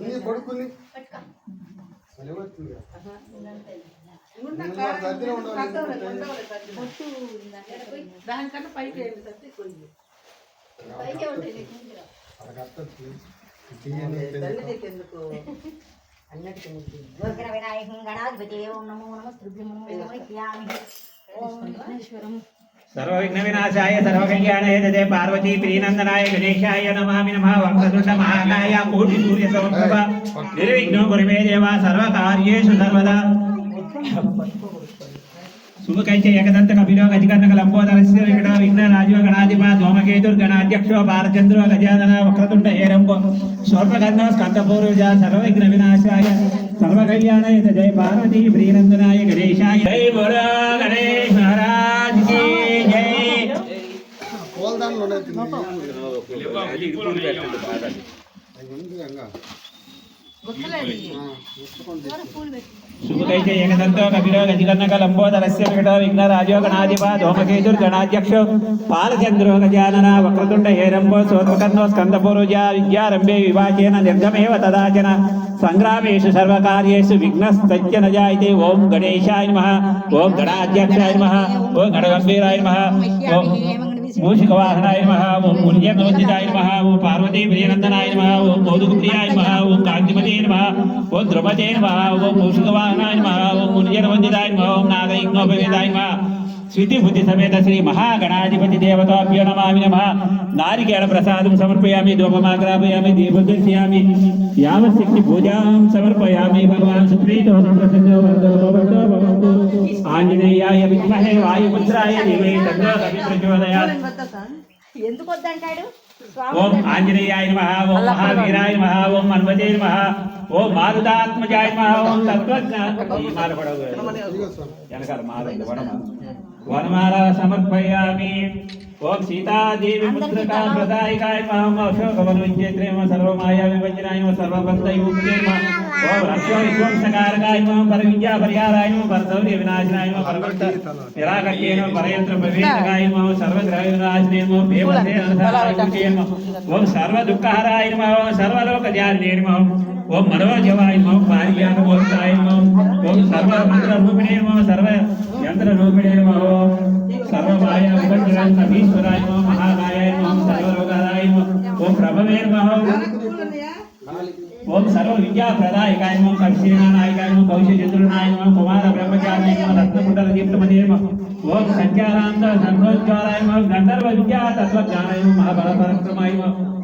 నీ కొడుకుని దానికన్నా పైకి వినాయకం గణాధిపతి ఓం నమో నమ త్రిభ్యం నమో ఓం విఘ్నేశ్వరం సర్వ విఘ్న వినాశాయ సర్వ కళ్యాణాయ పార్వతీ ప్రియనందనాయ గణేశాయ నమామి నమ వక్రతుండ మహాకాయ కోటి సూర్య సమప్రభ నిర్విఘ్నో గురుమే దేవ సర్వకార్యేషు సర్వదా. సుముఖైచ ఏకదంత కపిలో గజకర్ణక లంబోదరస్య విఘ్న రాజీవ గణాధిప ధూమకేతుర్ గణాధ్యక్షో గజానన వక్రతుండ హేరంబో స్కందపూర్వజ వినాశాయ జయ పార్వతీ ప్రియనందనాయ గణేశాయ. జై బోలో గణాధిప ధూమకేతుర్ గణాధ్యక్షో బాలచంద్రో గజానన వక్రతుండ హేరంబో సోత్వకర్ణో స్కందపూర్వజ విద్యారంభే వివాచేన నిర్గమేవ తదాచన. సంగ్రామేషు సర్వకార్యేషు విఘ్నస్తత్య న ఓం గణేశాయ నమ. ఓం గణాధ్యక్షాయ నమ. ఓం గణగంభీరాయ నమ. ఓం మూషికవాహనాయ నమః ఓం పుణ్యగవందితాయ నమః ఓం పార్వతీ ప్రియనందనాయ నమః ఓం మోదుగుప్రియాయ నమః ఓం కాంతిమతే నమః ఓం ద్రుపదే నమః ఓం మూషికవాహనాయ మహా ఓం పుణ్యగవందితాయ నమః ఓం నాగయజ్ఞోపవేదాయ మహా స్వితి బుద్ధి సమేత శ్రీ మహాగణాధిపతి దేవతాభ్యో నమామి నమః. నారికేళ ప్రసాదం సమర్పయామి ధూపమాగ్రాపయామి దీపం దర్శయామి యావశక్తి పూజాం సమర్పయామి భగవాన్ సుప్రీతో ఆంజనేయాయ విద్మహే వాయుపుత్రాయ ధీమహి తన్నో రవి ప్రచోదయాత్ ఎందుకు వద్దంటాడు ఓం ఆంజనేయాయ నమః ఓం మహావీరాయ నమః ఓం మన్మతే నమః. ఓం మారుతాత్మజాయ నమః ఓం తత్వజ్ఞాన ఈ మాల పడవ వెనకాల మాల ఉంది, వనమాల సమర్పయామి. ఓం సీతాదేవి పుత్రకా ప్రదాయికాయ అశోకవనుంచేత్రే నమః సర్వమాయా విభజనాయ నమః ఓం రక్షో విశ్వంసకారకాయ నమః పరవిద్యా పరిహారాయ నమః పరసౌర్య వినాశనాయ నిరాకర్యే నమః పరయంత్ర ప్రవేశకాయ నమః సర్వగ్రహ వినాశనే ఓం సర్వ దుఃఖహరాయ సర్వలోక నమః ఓం మనోజవాయ నమః పారియానమోత్తాయ నమః ఓం సర్వ మంత్ర సర్వ యంత్ర రూపిణే సర్వమాయ విభజనాయ నమః మహాకాయాయ నమః సర్వరోగాయ ఓం ప్రభవే మహో ఓం సర్వ విద్యా ప్రదాయకాయ నమః కక్షీణానాయకాయ నమః కౌశచతుర్నాయ నమః కుమార బ్రహ్మచారి నమః రత్నకుండల దీప్తమదే నమః ఓం సంఖ్యారాంత సర్వోజ్వాలాయ నమః గంధర్వ విద్యా తత్వజ్ఞానాయ నమః మహాబల పరక్రమాయ నమః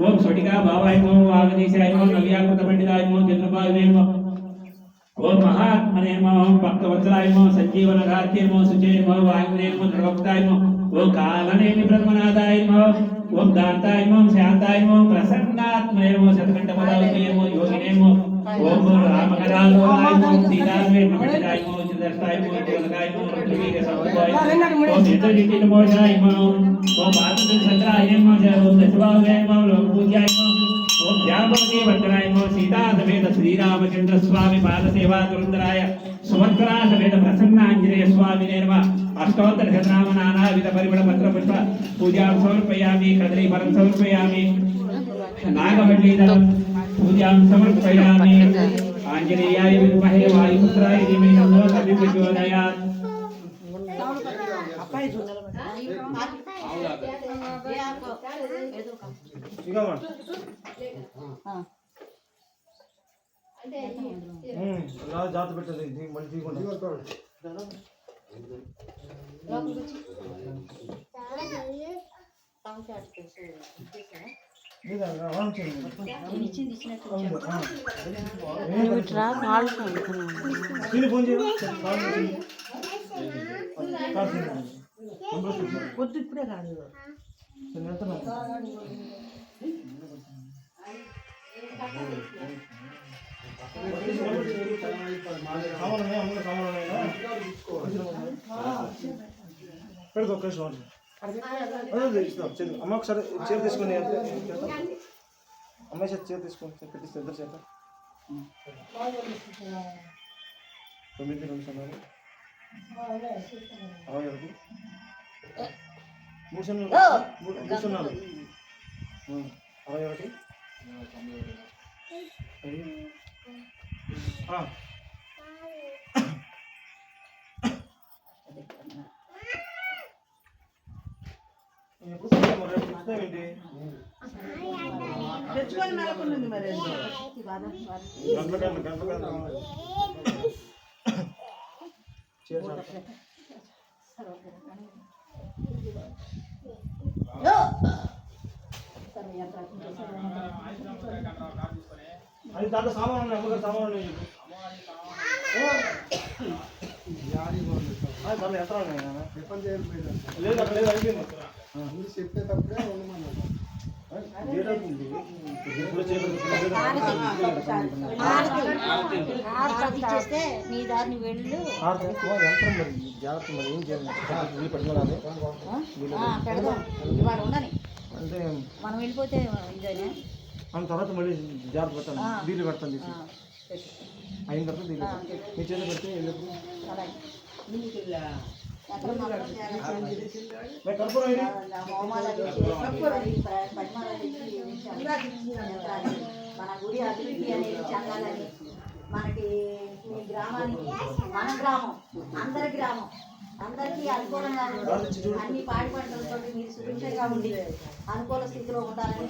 ఓం స్ఫటికా భావాయ ఓం నవ్యాకృత పండితాయ ఓం ఓం మహాత్మనేమో ఓం సంజీవన గార్త్యే నమః సుచే నమః ఓం కాలనేమి బ్రహ్మనాథాయ ఓం దాంతాయ నమః ప్రసన్నాత్మయమో శతకంఠ పదాయ యోగినేమో యోగినే నమః ఓం రామకరాలోలాయ నమః సీతావే నమః నమః చిదర్తాయ నమః దేవకాయ నమః రుద్రవీర సమవాయ ఓం నిత్యజితి నమోజాయ నమః ఓం భారత చంద్రాయ నమః ఓం దశభాగాయ నమః లోక పూజ్యాయ నమః ఓం జాంబవతి వందనాయ నమో సీతా సమేత శ్రీరామచంద్ర స్వామి పాద సేవా దురందరాయ సుభద్రా సమేత ప్రసన్న ఆంజనేయ స్వామి నేర్మ అష్టోత్తర శతనామ నానా విధ పరిమళ పత్ర పుష్ప పూజాం సమర్పయామి కదలి పరం సమర్పయామి నాగవల్లీదళం పూజాం సమర్పయామి ఆంజనేయాయ విద్మహే వాయుపుత్రాయ ధీమహి తన్నో కవి ప్రచోదయాత్ అబ్బాయి చూడాలి జాత పెట్టదు మళ్ళీ తీయకుండా లోపలికి వచ్చి పొద్దు ఇప్పుడే కాదు పెడుకో కృష్ణ ఇస్తాం. చీర- అమ్మ ఒకసారి చీర తీసుకుని అమ్మాయి చేత చీర తీసుకొని పెట్టిస్తే ఇద్దరు చేత? తొమ్మిది రెండు సున్నాలు ఒకటి మూడు సున్నాలు మూడు సున్నాలు ఉం. ఏంటి తెచ్చుకొని నెలకొంది మరి. అది దాంట్లో సామాన్ అమ్మగారు సామాన్ లేదు అక్కడ లేదు అయిపోయింది. ముందు చెప్పేటప్పుడే హారతి ఇచ్చేస్తే నీ దారిని వెళ్ళు. మరి. జాగ్రత్త మరి. ఏం చేయాలి? వీలు పెట్టుకోవాలి ఆ, పెడదాం. ఇవాళ ఉండని. అంటే మనం వెళ్ళిపోతే ఇదేనే? మన తర్వాత మళ్ళీ జాగ్రత్త పెడతాను తీసి. ఆ, పెట్టు. అయిన తర్వాత పెడతాను. మీ చేతి పెడితే వెళ్ళినప్పుడు మన గుడి అభివృద్ధి అనేది చెందాలని మనకి మీ గ్రామానికి మన గ్రామం అందరి గ్రామం అందరికీ అనుకూలంగా అన్ని పాడి పంటలతో మీరు సుభిక్షంగా ఉండి అనుకూల స్థితిలో ఉండాలని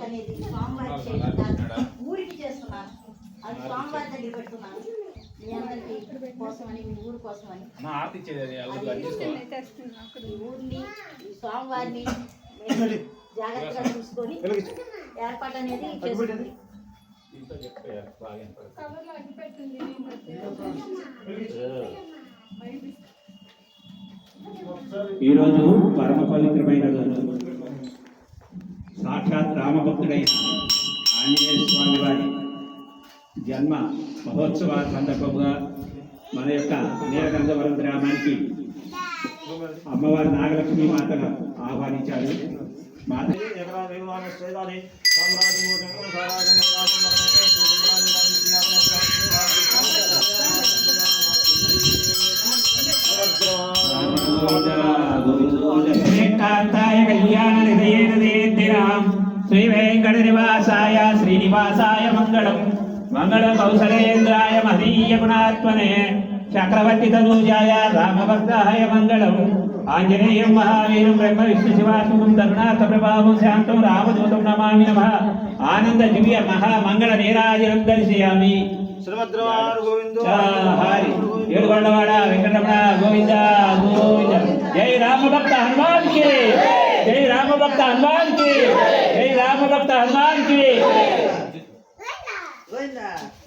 అనేది స్వామివారి. ఊరికి చేస్తున్నాను. అది స్వామివారి దగ్గర పెట్టుకున్నాను మీ అందరికీ కోసమని మీ ఊరి కోసమని. ఈ ఊరిని ఈ స్వామివారిని జాగ్రత్తగా చూసుకొని. ఏర్పాటు అనేది చేసుకుంది ఈరోజు పరమ పవిత్రమైన రోజు. సాక్షాత్ రామభక్తుడైన ఆంజనేయ స్వామి వారి జన్మ మహోత్సవ సందర్భంగా మన యొక్క నీలగంధవరం గ్రామానికి అమ్మవారి నాగలక్ష్మి మాతను ఆహ్వానించారు. మాత శ్రీ వెంకట నివాసాయ శ్రీనివాసాయ మంగళం. మంగళ కౌసలేంద్రాయ మహనీయ గుణాత్మనే చక్రవర్తి తనూజాయ రామభక్తాయ మంగళం ఆంజనేయం మహావీరం బ్రహ్మ విష్ణు శివాత్మం కరుణార్థ ప్రభావం శాంతం రామదూతం నమామి నమః ఆనంద దివ్య మహా మంగళ నీరాజనం దర్శయామి ఏడుగొండవాడ వెంకటరమణ గోవింద గోవింద జై రామభక్త హనుమాన్కి జై రామభక్త హనుమాన్కి జై రామభక్త హనుమాన్కి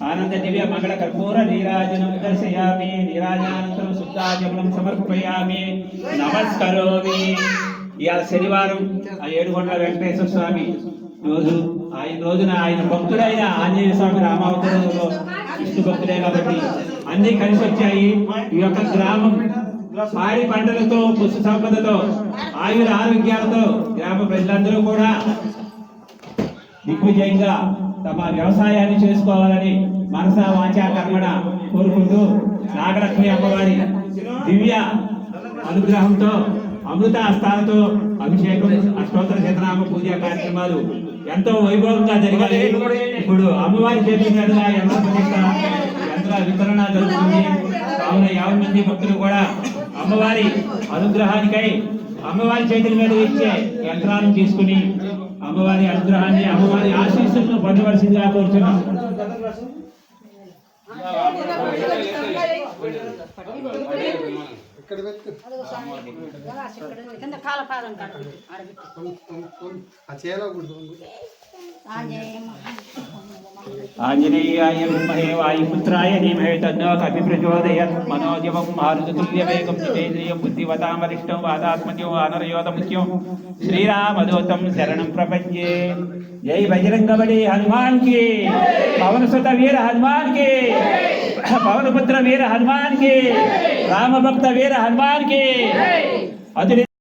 ఆనంద దివ్య మంగళ కర్పూర నీరాజనం దర్శయామి నీరాజనానంతరం శుద్ధాచమనం సమర్పయామి నమస్కరోమి ఇవాళ శనివారం ఆ ఏడుగొండల వెంకటేశ్వర స్వామి రోజు ఆయన రోజున ఆయన భక్తుడైన ఆంజనేయ స్వామి రామావతారంలో విష్ణు భక్తుడే కాబట్టి అన్ని కలిసి వచ్చాయి. ఈ యొక్క గ్రామం పాడి పంటలతో పుష్ప సంపదతో ఆయుర ఆరోగ్యాలతో గ్రామ ప్రజలందరూ కూడా దిగ్విజయంగా తమ వ్యవసాయాన్ని చేసుకోవాలని మనసా వాచా కర్మణ కోరుకుంటూ నాగలక్ష్మి అమ్మవారి దివ్య అనుగ్రహంతో అమృత హస్తాలతో అభిషేకం అష్టోత్తర శతనామ పూజ కార్యక్రమాలు ఎంతో వైభవంగా జరిగాయి ఇప్పుడు అమ్మవారి చేతుల మీదుగా యంత్ర ప్రతిష్ట యంత్ర వితరణ జరుగుతుంది. కావున యాభై మంది భక్తులు కూడా అమ్మవారి అనుగ్రహానికై అమ్మవారి చేతుల మీద ఇచ్చే యంత్రాలను తీసుకుని అమ్మవారి అనుగ్రహాన్ని అమ్మవారి ఆశీస్సులను పొందవలసిందిగా కోరుతున్నాం ఇక్కడ పెట్టు. కింద కాలపాదం కట్టు ఆడబెట్టు కొన్- కొన్- కొన్. ఆ చేలో కూడా ఆంజనేయ ఆంజనేయాయ విద్మహే వాయుపుత్రాయ ధీమహి తన్నో కపి ప్రచోదయత్ మనోజవం మారుతతుల్యవేగం జితేంద్రియం బుద్ధివతాం వరిష్టం వాదాత్మజం వానరయోధముఖ్యం శ్రీరామదూతం శరణం ప్రపంచే జై బజరంగబలి హనుమాన్కి పవనసుత వీర